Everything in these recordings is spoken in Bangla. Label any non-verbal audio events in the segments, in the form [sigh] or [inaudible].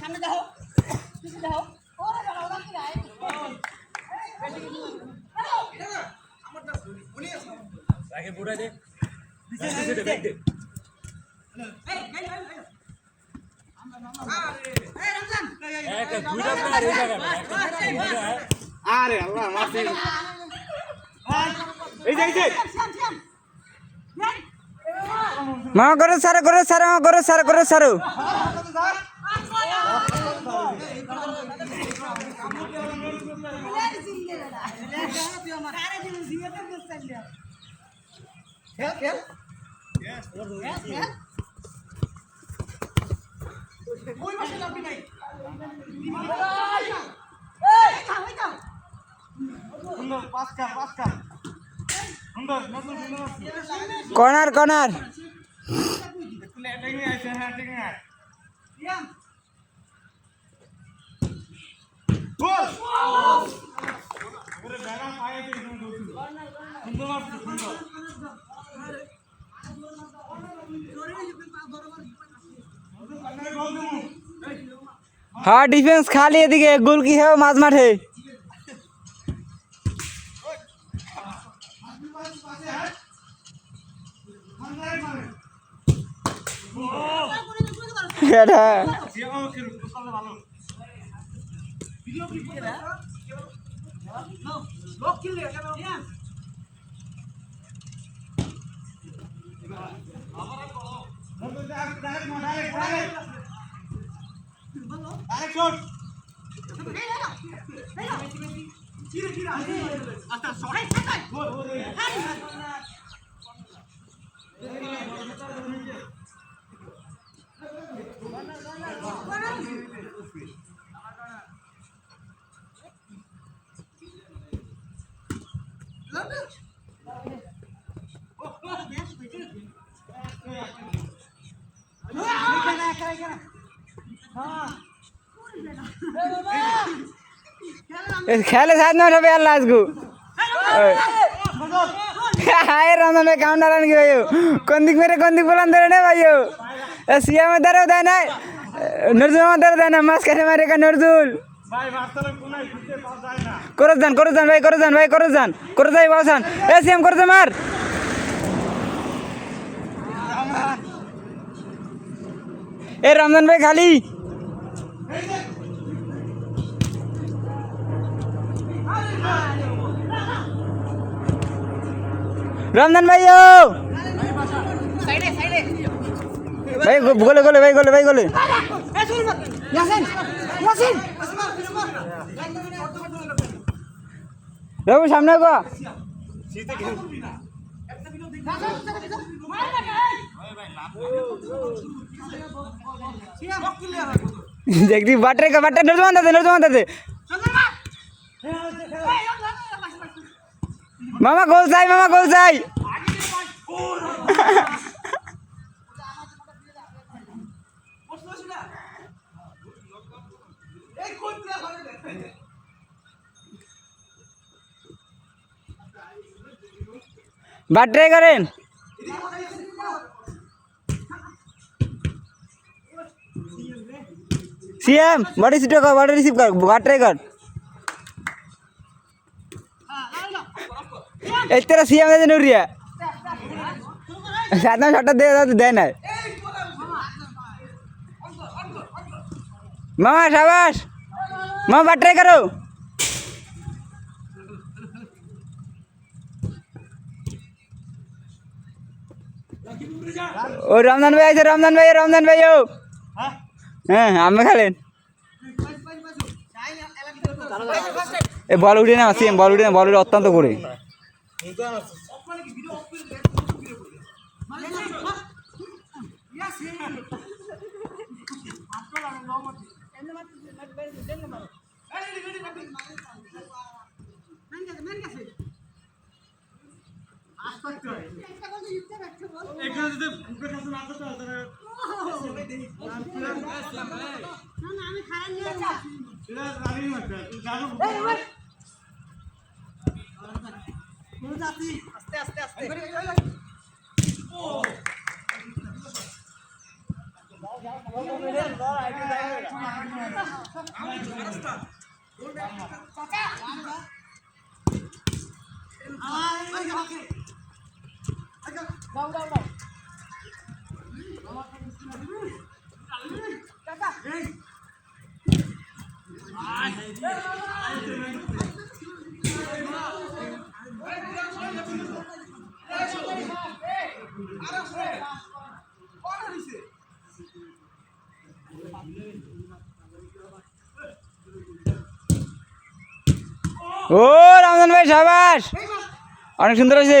সামনে দেখো দেখো ও বাবা কি রায় আগে বুড়া দে আরে আল্লাহ মা করো সারো করো সারো মা করো সারো করো সারো খেল খেল ওই পাশে লাভি নাই এই থাম এই থাম সুন্দর পাঁচ কাপ পাঁচ কাপ সুন্দর নতুন সুন্দর কর্নার কর্নার টেকনিক আছে। হ্যাঁ টেকনিক আছে গোল ওরে বেড়া পায়ে দিয়ে সুন্দর সুন্দর মারছে সুন্দর গোল দেবো হ্যাঁ ডিফেন্স খালি এদিকে গোল কি হবে মাঝ মাঠে এটা ডাইরেক্ট ডাইরেক্ট ডাইরেক্ট শট চিরে চিরে আচ্ছা সরাই থাকাই খেলে সাথ না হবে আল্লাহ আজগু। হায় রমজান ভাই কাউন্টার আন কি ভাইও কোন দিক মেরে কোন দিক বলান ধরে না ভাইও সিয়ামের দ্বারাও দেয় না নজরুল আমার দ্বারা দেয় না মাছ কাটে মারে কা নজরুল। করে যান করে যান ভাই করে যান ভাই করে যান। করে যাই বাসান এ সিএম করে মার। এ রমজান ভাই খালি। রমজান ভাই ভাই গোলে গোলে, ভাই গোলে ভাই, গোলে। রবি সামনে গো। দেখি বাটরে বাটরে নজমান দাদা নজমান দাদা মামা গোল চাই মামা গোল চাই। বাটরে করেন। সিএম বডি সিট কর বডি রিসিভ কর, বাটরে কর। এই তেরা সিএম দে নুরিয়া সাদা শটটা দে দেয় না মামা, সাবাস। মামা, বাটরে করো। ও, রমজান ভাই আছে, রমজান ভাই রমজান ভাই, ও। হ্যাঁ আমি খেলেন। এ, বল উঠে না, সিএম, বল উঠে না, বল উঠে অত্যন্ত করে। এখানে যদি ভুপে আস্তে আস্তে আস্তে। ও রামজন ভাই সাবাস। অনেক সুন্দর আছে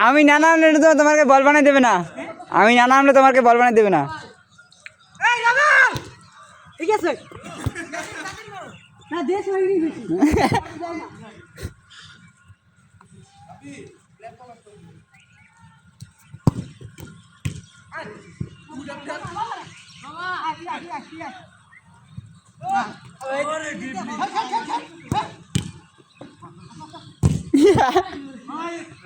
আমি না নামলে তো তোমাকে বল বানাই দেবে না। আমি না নামলে তোমাকে বল বানাই দেবে না। ঠিক আছে। Yeah. [laughs]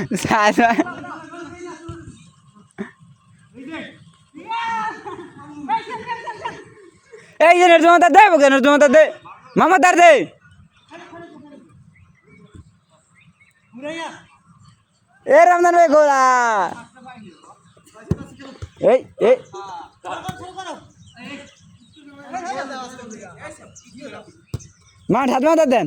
[laughs] এই যে নর্জমাতার দে বকে নর্জমাতার দে। মামা তার দে। এ রামদান ভাই গোলা এই এই। মাঠ হাত মাথা দেন।